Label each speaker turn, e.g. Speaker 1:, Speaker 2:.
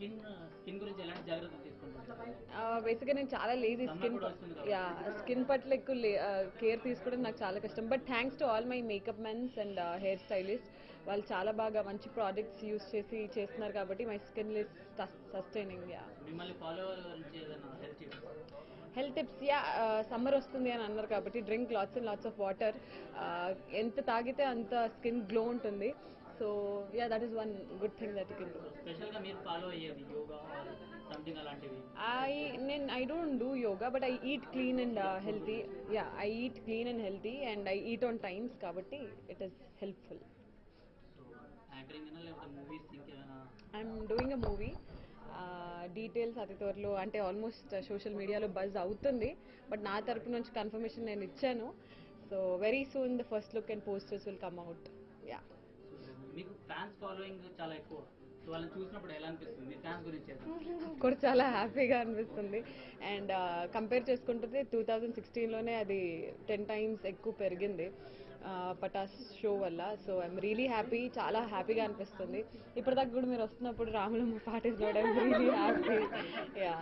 Speaker 1: Skin skin గురించి ఎలాంటి జాగ్రత్తలు తీసుకుంటారు?
Speaker 2: బేసిక్గా నేను చాలా lazy
Speaker 1: Summer
Speaker 2: skin. Yeah skin పట్ల ఎక్కువ కేర్ తీసుకోవడం నాకు చాలా కష్టం. But thanks to all my makeup men's and hair stylist వాళ్ళు చాలా బాగా మంచి ప్రోడక్ట్స్ యూస్ చేసి చేస్తున్నారు కాబట్టి my skin is sustaining yeah
Speaker 1: health tips
Speaker 2: yeah summer వస్తుంది అని అన్నారు కాబట్టి drink lots and lots of water ఎంత తాగితే అంత స్కిన్ గ్లో ఉంటుంది. So yeah that is one good thing that you can do
Speaker 1: స్పెషల్గా మీరు ఫాలో అయ్యేది యోగా సంథింగ్ అలాంటివి
Speaker 2: I then I don't do yoga, but I eat clean and uh, healthy. Yeah, I eat clean and healthy, and I eat on times. Kabatti, it is helpful.
Speaker 1: So anchoring అయినా లేకపోతే movies ఇంకేమైనా
Speaker 2: I'm doing a movie. Details అతి త్వరలో అంటే almost social మీడియాలో buzz అవుతుంది but నా తరపు నుంచి కన్ఫర్మేషన్ నేను ఇచ్చాను so very soon the first look and posters will come out yeah
Speaker 1: మీకు ఫ్యాన్స్ ఫాలోయింగ్ చాలా ఎక్కువ. వాళ్ళని చూసినప్పుడు ఎలా అనిపిస్తుంది? ఫ్యాన్స్ గురించి
Speaker 2: కూడా చాలా హ్యాపీగా అనిపిస్తుంది. అండ్ కంపేర్ చేసుకుంటే టూ థౌజండ్ సిక్స్టీన్లోనే అది టెన్ టైమ్స్ ఎక్కువ పెరిగింది పటాస్ షో వల్ల. సో ఐఎమ్ రియలీ హ్యాపీ చాలా హ్యాపీగా అనిపిస్తుంది. ఇప్పటిదాకా కూడా మీరు వస్తున్నప్పుడు రాములమ్మ పాటేసి రియలీ హ్యాపీ యా